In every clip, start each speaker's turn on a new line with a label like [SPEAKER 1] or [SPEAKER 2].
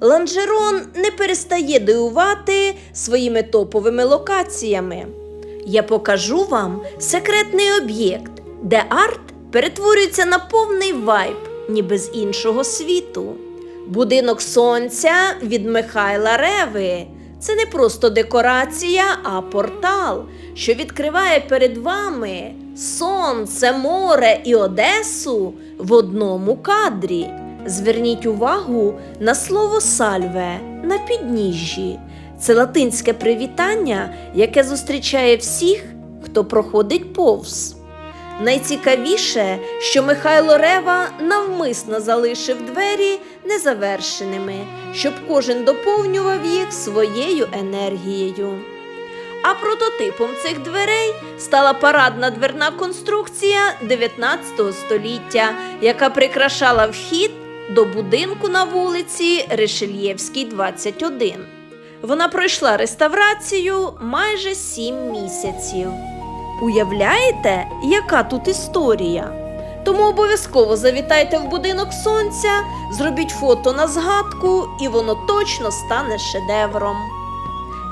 [SPEAKER 1] Ланжерон не перестає дивувати своїми топовими локаціями. Я покажу вам секретний об'єкт, де арт перетворюється на повний вайб, ніби з іншого світу. Будинок сонця від Михайла Реви. Це не просто декорація, а портал, що відкриває перед вами сонце, море і Одесу в одному кадрі. Зверніть увагу на слово сальве на підніжжі. Це латинське привітання, яке зустрічає всіх, хто проходить повз. Найцікавіше, що Михайло Рева навмисно залишив двері незавершеними, щоб кожен доповнював їх своєю енергією. А прототипом цих дверей стала парадна дверна конструкція 19 століття, яка прикрашала вхід до будинку на вулиці Решельєвській, 21. Вона пройшла реставрацію майже 7 місяців. Уявляєте, яка тут історія? Тому обов'язково завітайте в будинок сонця, зробіть фото на згадку, і воно точно стане шедевром.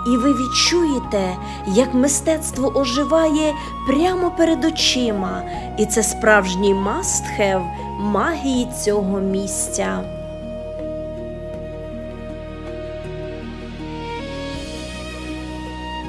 [SPEAKER 1] І ви відчуєте, як мистецтво оживає прямо перед очима, і це справжній must-have магії цього місця.